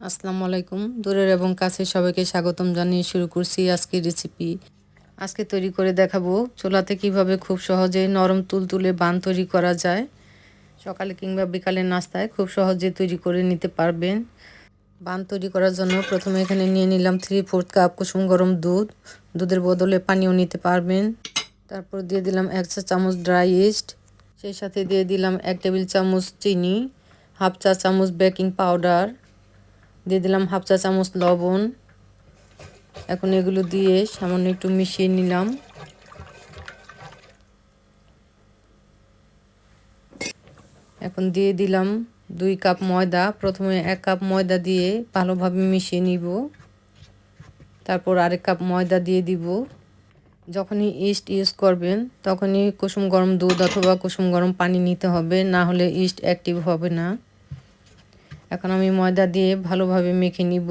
আসসালামু আলাইকুম। দূরের এবং কাছে সবাইকে স্বাগতম জানিয়ে শুরু করছি আজকের রেসিপি আজকে তৈরি করে দেখাবো চোলাতে কীভাবে খুব সহজে নরম তুলতুলে বান তৈরি করা যায়। সকালে কিংবা বিকালে নাস্তায় খুব সহজে তৈরি করে নিতে পারবেন। বান তৈরি করার জন্য প্রথমে এখানে নিয়ে নিলাম থ্রি ফোর্থ কাপ কুসুম গরম দুধ। দুধের বদলে পানিও নিতে পারবেন। তারপর দিয়ে দিলাম এক চা চামচ ড্রাই ইস্ট সেই সাথে দিয়ে দিলাম এক টেবিল চামচ চিনি। হাফ চা চামচ বেকিং পাউডার দিয়ে দিলাম হাফ চা চামচ লবণ। এখন এগুলো দিয়ে সামান্য একটু মিশিয়ে নিলাম। এখন দিয়ে দিলাম দুই কাপ ময়দা। প্রথমে এক কাপ ময়দা দিয়ে ভালোভাবে মিশিয়ে নিব। তারপর আরেক কাপ ময়দা দিয়ে দিব। যখনই ইস্ট ইউজ করবেন, তখনই কুসুম গরম দুধ অথবা কুসুম গরম পানি নিতে হবে। না হলে ইস্ট অ্যাক্টিভ হবে না। এখন আমি ময়দা দিয়ে ভালোভাবে মেখে নিব।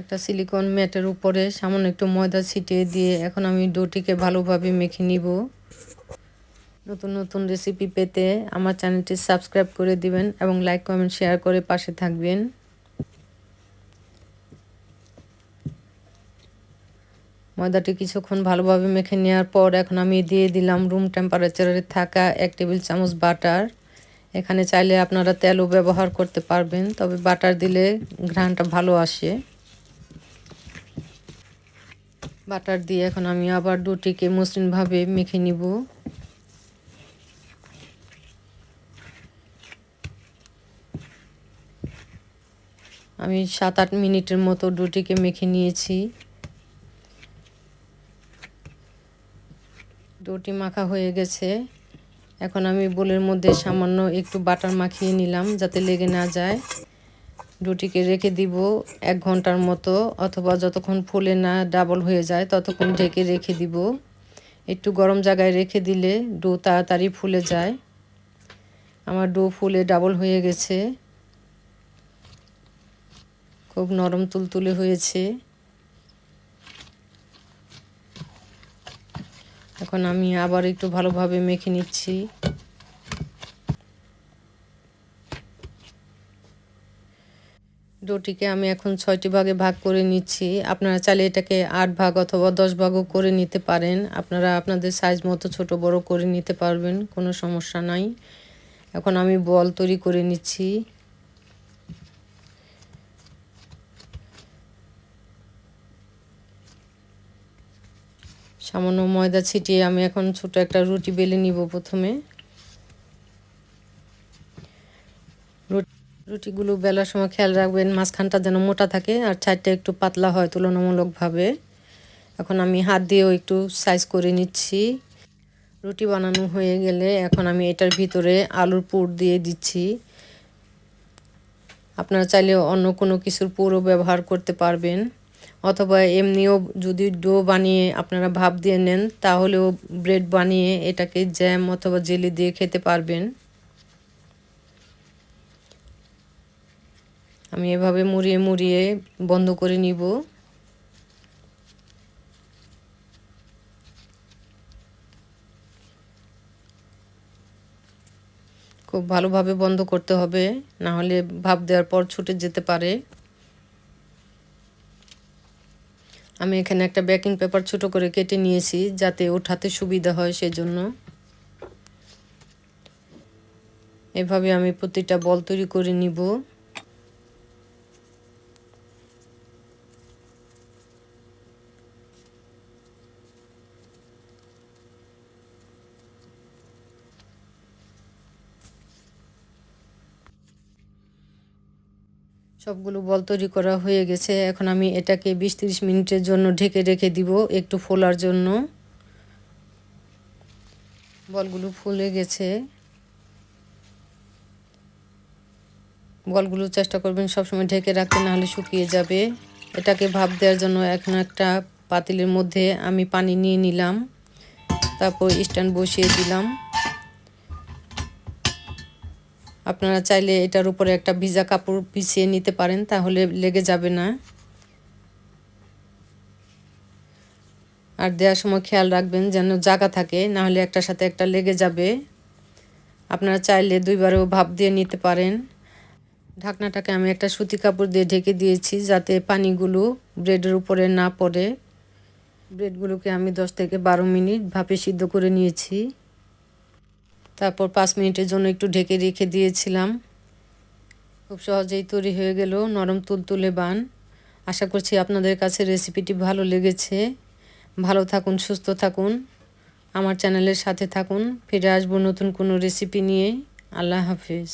একটা সিলিকন ম্যাটের উপরে সামান্য একটু ময়দা ছিটিয়ে দিয়ে এখন আমি ডোটিকে ভালোভাবে মেখে নিব। নতুন নতুন রেসিপি পেতে আমার চ্যানেলটি সাবস্ক্রাইব করে দিবেন এবং লাইক, কমেন্ট শেয়ার করে পাশে থাকবেন। ময়দাটি কিছুক্ষণ ভালোভাবে মেখে নেওয়ার পর এখন আমি দিয়ে দিলাম রুম টেম্পারেচারে থাকা এক টেবিল চামচ বাটার এখানে চাইলে আপনারা তেলও ব্যবহার করতে পারবেন, তবে বাটার দিলে ঘ্রাণটা ভালো আসে। বাটার দিয়ে এখন আমি আবার দুটিকে মসৃণভাবে মেখে নিব। আমি সাত আট মিনিটের মতো ডুটিকে মেখে নিয়েছি। ডোটি মাখা হয়ে গেছে। এখন আমি বোলের মধ্যে সামান্য একটু বাটার মাখিয়ে নিলাম যাতে লেগে না যায়। রুটিকে রেখে দিব এক ঘণ্টার মতো অথবা যতক্ষণ ফুলে না ডাবল হয়ে যায় ততক্ষণ ঢেকে রেখে দিব। একটু গরম জায়গায় রেখে দিলে ডো তাড়াতাড়ি ফুলে যায়। আমার ডো ফুলে ডাবল হয়ে গেছে। খুব নরম তুলতুলে হয়েছে। এখন আমি আবার একটু ভালোভাবে মেখে নিচ্ছি। ডোটিকে আমি এখন ছয়টি ভাগে ভাগ করে নিচ্ছি। আপনারা চাইলে এটাকে আট ভাগ অথবা দশ ভাগও করে নিতে পারেন। আপনারা আপনাদের সাইজ মতো ছোট বড় করে নিতে পারবেন, কোনো সমস্যা নাই। এখন আমি বল তৈরি করে নিচ্ছি। সামান্য ময়দা ছিটিয়ে আমি এখন ছোট একটা রুটি বেলে নিব প্রথমে। রুটিগুলো বেলার সময় খেয়াল রাখবেন, মাঝখানটা যেন মোটা থাকে আর ছাইডটা একটু পাতলা হয় তুলনামূলকভাবে। এখন আমি হাত দিয়েও একটু সাইজ করে নিচ্ছি। রুটি বানানো হয়ে গেলে এখন আমি এটার ভিতরে আলুর পুর দিয়ে দিচ্ছি। আপনারা চাইলে অন্য কোনো কিছুর পুরও ব্যবহার করতে পারবেন। অথবা এমনিও যদি ডো বানিয়ে আপনারা ভাপ দিয়ে নেন, তাহলেও ব্রেড বানিয়ে এটাকে জ্যাম অথবা জেলি দিয়ে খেতে পারবেন। আমি এভাবে মুড়িয়ে মুড়িয়ে বন্ধ করে নিব। খুব ভালোভাবে বন্ধ করতে হবে না হলে ভাপ দেওয়ার পর ছুটে যেতে পারে। আমি এখানে একটা বেকিং পেপার ছোট করে কেটে নিয়েছি যাতে ওঠাতে সুবিধা হয় সেজন্য। এভাবে আমি প্রতিটা বল তৈরি করে নিব। সবগুলো বল তৈরি করা হয়ে গেছে। এখন আমি এটাকে বিশ তিরিশ মিনিটের জন্য ঢেকে রেখে দিব একটু ফোলার জন্য। বলগুলো ফুলে গেছে। বলগুলো চেষ্টা করবেন সবসময় ঢেকে রাখতে নাহলে শুকিয়ে যাবে। এটাকে ভাপ দেওয়ার জন্য এখন একটা পাতিলের মধ্যে আমি পানি নিয়ে নিলাম। তারপর স্ট্যান্ড বসিয়ে দিলাম। আপনারা চাইলে এটার উপরে একটা ভিজা কাপড় পিছিয়ে নিতে পারেন, তাহলে লেগে যাবে না। আর দেওয়ার সময় খেয়াল রাখবেন যেন জায়গা থাকে নাহলে একটার সাথে একটা লেগে যাবে। আপনারা চাইলে দুইবারেও ভাপ দিয়ে নিতে পারেন। ঢাকনাটাকে আমি একটা সুতি কাপড় দিয়ে ঢেকে দিয়েছি, যাতে পানিগুলো ব্রেডের উপরে না পড়ে। ব্রেডগুলোকে আমি দশ থেকে বারো মিনিট ভাপে সিদ্ধ করে নিয়েছি। তারপর পাঁচ মিনিটের জন্য একটু ঢেকে রেখে দিয়েছিলাম। খুব সহজেই তৈরি হয়ে গেল নরম তুলতুলে বান। আশা করছি আপনাদের কাছে রেসিপিটি ভালো লেগেছে। ভালো থাকুন, সুস্থ থাকুন। আমার চ্যানেলের সাথে থাকুন। ফিরে আসব নতুন কোনো রেসিপি নিয়ে। আল্লাহ হাফিজ।